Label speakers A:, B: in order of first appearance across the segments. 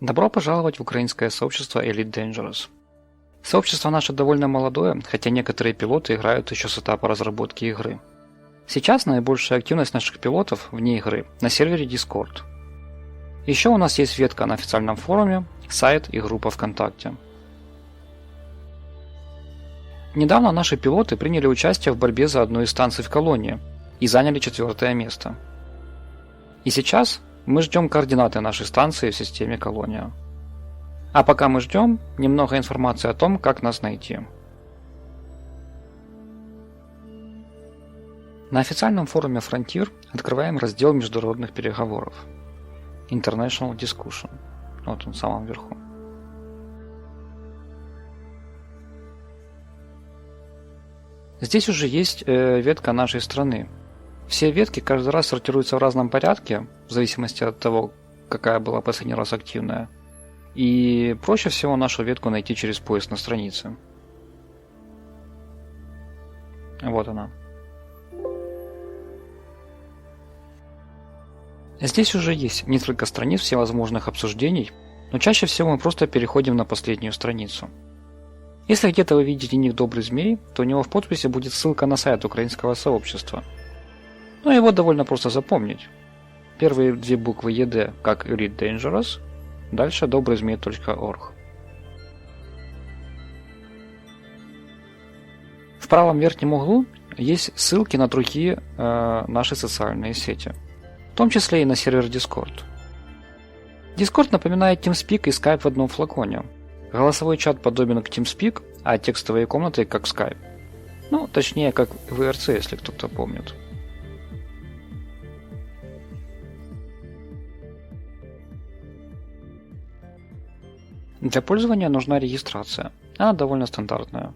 A: Добро пожаловать в украинское сообщество Elite Dangerous. Сообщество наше довольно молодое, хотя некоторые пилоты играют еще с этапа разработки игры. Сейчас наибольшая активность наших пилотов вне игры на сервере Discord. Еще у нас есть ветка на официальном форуме, сайт и группа ВКонтакте. Недавно наши пилоты приняли участие в борьбе за одну из станций в колонии и заняли четвертое место. И сейчас мы ждем координаты нашей станции в системе Колония. А пока мы ждем, немного информации о том, как нас найти. На официальном форуме Frontier открываем раздел международных переговоров. International Discussion. Вот он в самом верху. Здесь уже есть э, ветка нашей страны, все ветки каждый раз сортируются в разном порядке, в зависимости от того, какая была последний раз активная. И проще всего нашу ветку найти через поиск на странице. Вот она. Здесь уже есть несколько страниц всевозможных обсуждений, но чаще всего мы просто переходим на последнюю страницу. Если где-то вы видите ник Добрый Змей, то у него в подписи будет ссылка на сайт украинского сообщества – но его довольно просто запомнить. Первые две буквы ED как Read Dangerous, дальше добрыйзмей.org. В правом верхнем углу есть ссылки на другие э, наши социальные сети, в том числе и на сервер Discord. Discord напоминает TeamSpeak и Skype в одном флаконе. Голосовой чат подобен к TeamSpeak, а текстовые комнаты как Skype. Ну, точнее, как VRC, если кто-то помнит. Для пользования нужна регистрация. Она довольно стандартная.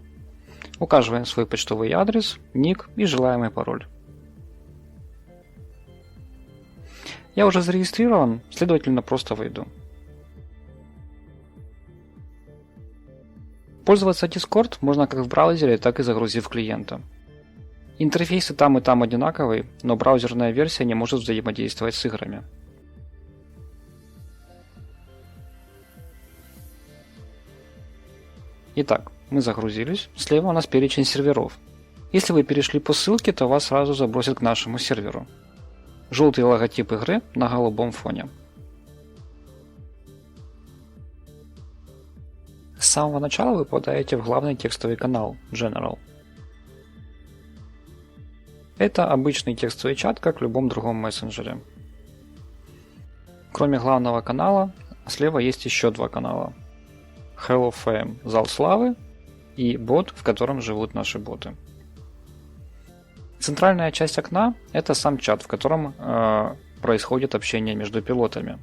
A: Указываем свой почтовый адрес, ник и желаемый пароль. Я уже зарегистрирован, следовательно просто выйду. Пользоваться Discord можно как в браузере, так и загрузив клиента. Интерфейсы там и там одинаковые, но браузерная версия не может взаимодействовать с играми. Итак, мы загрузились. Слева у нас перечень серверов. Если вы перешли по ссылке, то вас сразу забросят к нашему серверу. Желтый логотип игры на голубом фоне. С самого начала вы попадаете в главный текстовый канал General. Это обычный текстовый чат, как в любом другом мессенджере. Кроме главного канала, слева есть еще два канала – Hall of Fame, зал славы и бот, в котором живут наши боты. Центральная часть окна – это сам чат, в котором э, происходит общение между пилотами.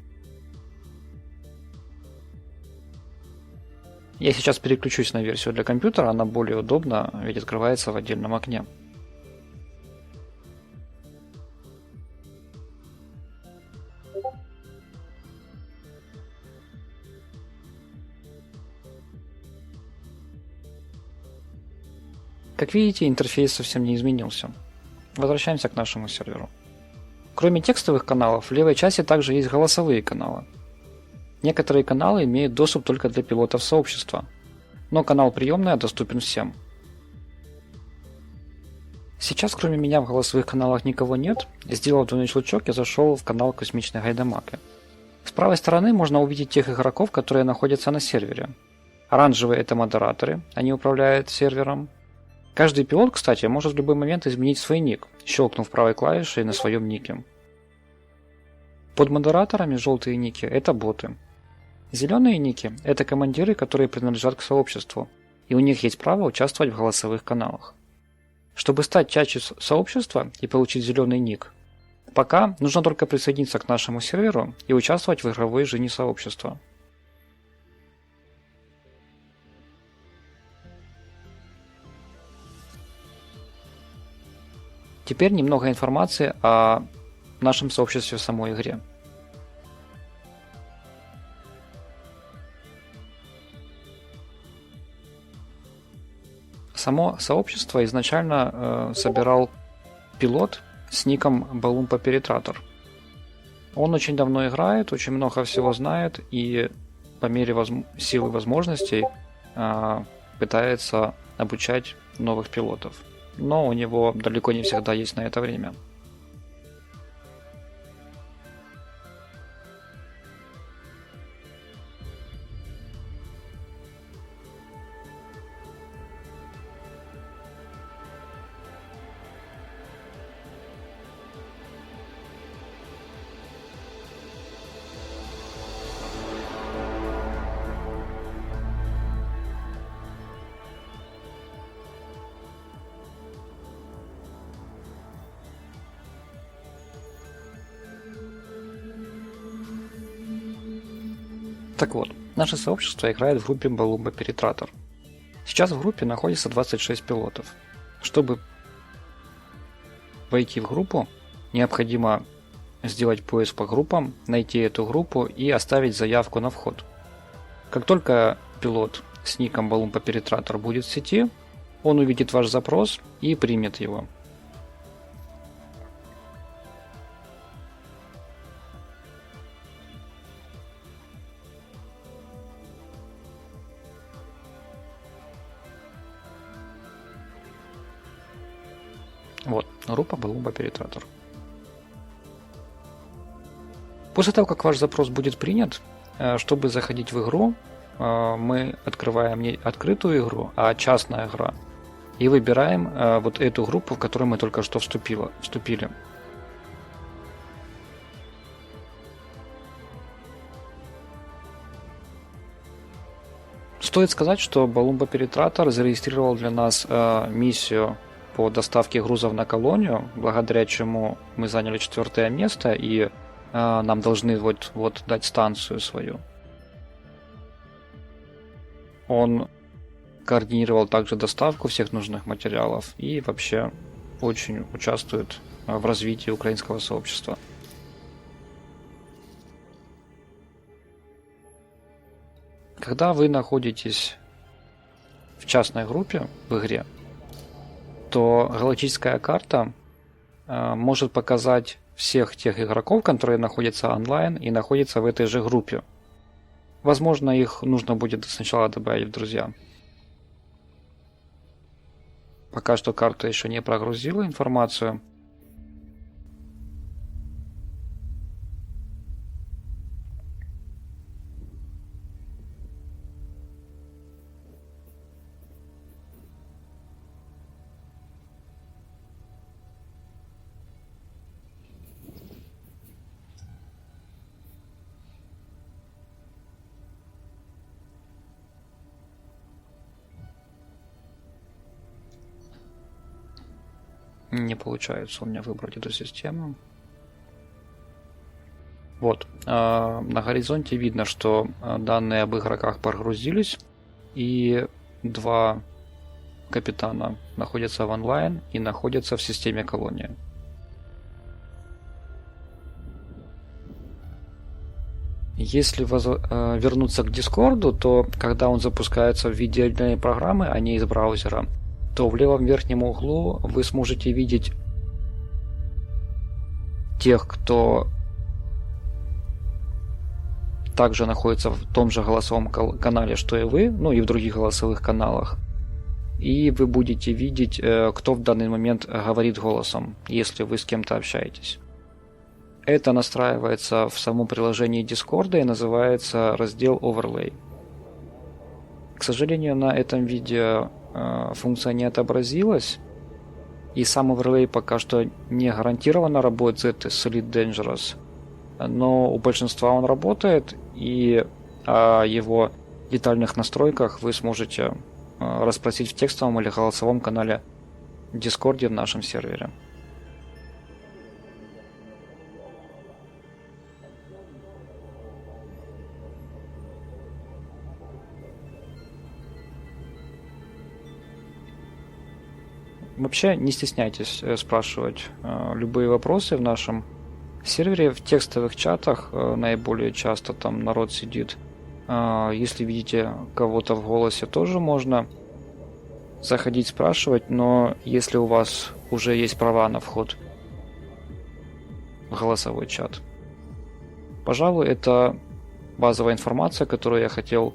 A: Я сейчас переключусь на версию для компьютера, она более удобна, ведь открывается в отдельном окне. Как видите, интерфейс совсем не изменился. Возвращаемся к нашему серверу. Кроме текстовых каналов, в левой части также есть голосовые каналы. Некоторые каналы имеют доступ только для пилотов сообщества, но канал приемная доступен всем. Сейчас кроме меня в голосовых каналах никого нет. Сделав двойной щелчок, я зашел в канал Космичной Гайдамаки. С правой стороны можно увидеть тех игроков, которые находятся на сервере. Оранжевые это модераторы, они управляют сервером. Каждый пилот, кстати, может в любой момент изменить свой ник, щелкнув правой клавишей на своем нике. Под модераторами желтые ники – это боты. Зеленые ники – это командиры, которые принадлежат к сообществу, и у них есть право участвовать в голосовых каналах. Чтобы стать частью сообщества и получить зеленый ник, пока нужно только присоединиться к нашему серверу и участвовать в игровой жизни сообщества. Теперь немного информации о нашем сообществе в самой игре. Само сообщество изначально э, собирал пилот с ником Балумпа Перетратор. Он очень давно играет, очень много всего знает, и по мере воз... силы возможностей э, пытается обучать новых пилотов. Но у него далеко не всегда есть на это время. Так вот, наше сообщество играет в группе Балумба Перетратор. Сейчас в группе находится 26 пилотов. Чтобы войти в группу, необходимо сделать поиск по группам, найти эту группу и оставить заявку на вход. Как только пилот с ником Балумба Перетратор будет в сети, он увидит ваш запрос и примет его. Вот, группа Балумба Перетратор. После того, как ваш запрос будет принят, э, чтобы заходить в игру, э, мы открываем не открытую игру, а частная игра. И выбираем э, вот эту группу, в которую мы только что вступили. вступили. Стоит сказать, что Балумба Перетратор зарегистрировал для нас миссию по доставке грузов на колонию, благодаря чему мы заняли четвертое место и э, нам должны вот, вот дать станцию свою. Он координировал также доставку всех нужных материалов и вообще очень участвует э, в развитии украинского сообщества. Когда вы находитесь в частной группе в игре, то галактическая карта э, может показать всех тех игроков, которые находятся онлайн и находятся в этой же группе. Возможно, их нужно будет сначала добавить в друзья. Пока что карта еще не прогрузила информацию. Не получается у меня выбрать эту систему. Вот. А, на горизонте видно, что а, данные об игроках прогрузились. И два капитана находятся в онлайн и находятся в системе колонии. Если воз... А, вернуться к Дискорду, то когда он запускается в виде отдельной программы, а не из браузера, то в левом верхнем углу вы сможете видеть тех, кто также находится в том же голосовом канале, что и вы, ну и в других голосовых каналах. И вы будете видеть, э, кто в данный момент говорит голосом, если вы с кем-то общаетесь. Это настраивается в самом приложении Discord и называется раздел Overlay. К сожалению, на этом видео функция не отобразилась. И сам overlay пока что не гарантированно работает с Elite Dangerous. Но у большинства он работает, и о его детальных настройках вы сможете э, расспросить в текстовом или голосовом канале в Дискорде в нашем сервере. Вообще не стесняйтесь э, спрашивать э, любые вопросы в нашем сервере. В текстовых чатах э, наиболее часто там народ сидит. Если видите кого-то в голосе, тоже можно заходить спрашивать, но если у вас уже есть права на вход в голосовой чат. Пожалуй, это базовая информация, которую я хотел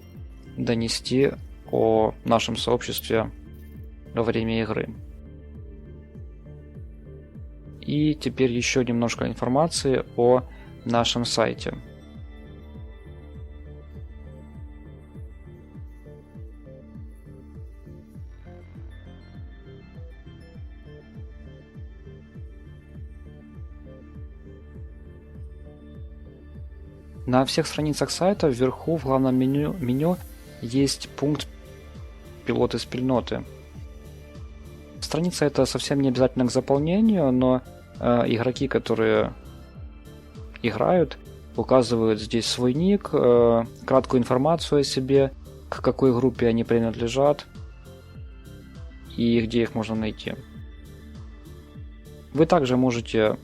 A: донести о нашем сообществе во время игры. И теперь еще немножко информации о нашем сайте. На всех страницах сайта вверху в главном меню, меню есть пункт «Пилоты спільноты». Страница это совсем не обязательно к заполнению, но игроки, которые играют, указывают здесь свой ник, э, краткую информацию о себе, к какой группе они принадлежат и где их можно найти. Вы также можете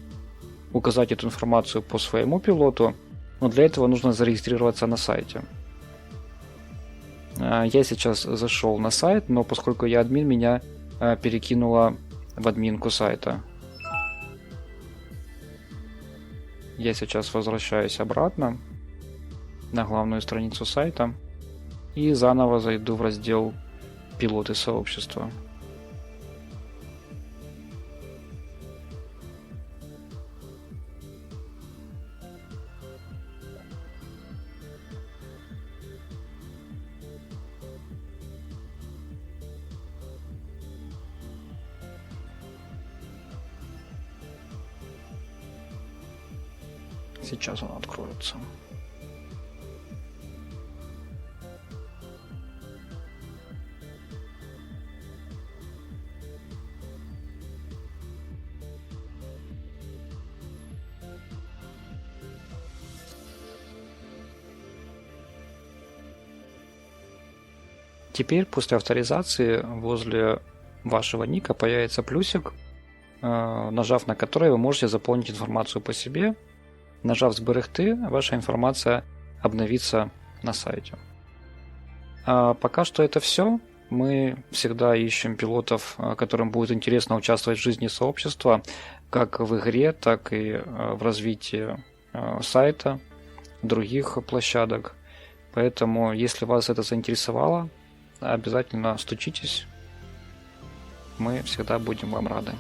A: указать эту информацию по своему пилоту, но для этого нужно зарегистрироваться на сайте. А, я сейчас зашел на сайт, но поскольку я админ, меня а, перекинуло в админку сайта. Я сейчас возвращаюсь обратно на главную страницу сайта и заново зайду в раздел «Пилоты сообщества». Сейчас он откроется. Теперь после авторизации возле вашего ника появится плюсик, э, нажав на который вы можете заполнить информацию по себе Нажав «Зберегти», ваша информация обновится на сайте. А пока что это все. Мы всегда ищем пилотов, а, которым будет интересно участвовать в жизни сообщества, как в игре, так и а, в развитии а, сайта, других площадок. Поэтому, если вас это заинтересовало, обязательно стучитесь. Мы всегда будем вам рады.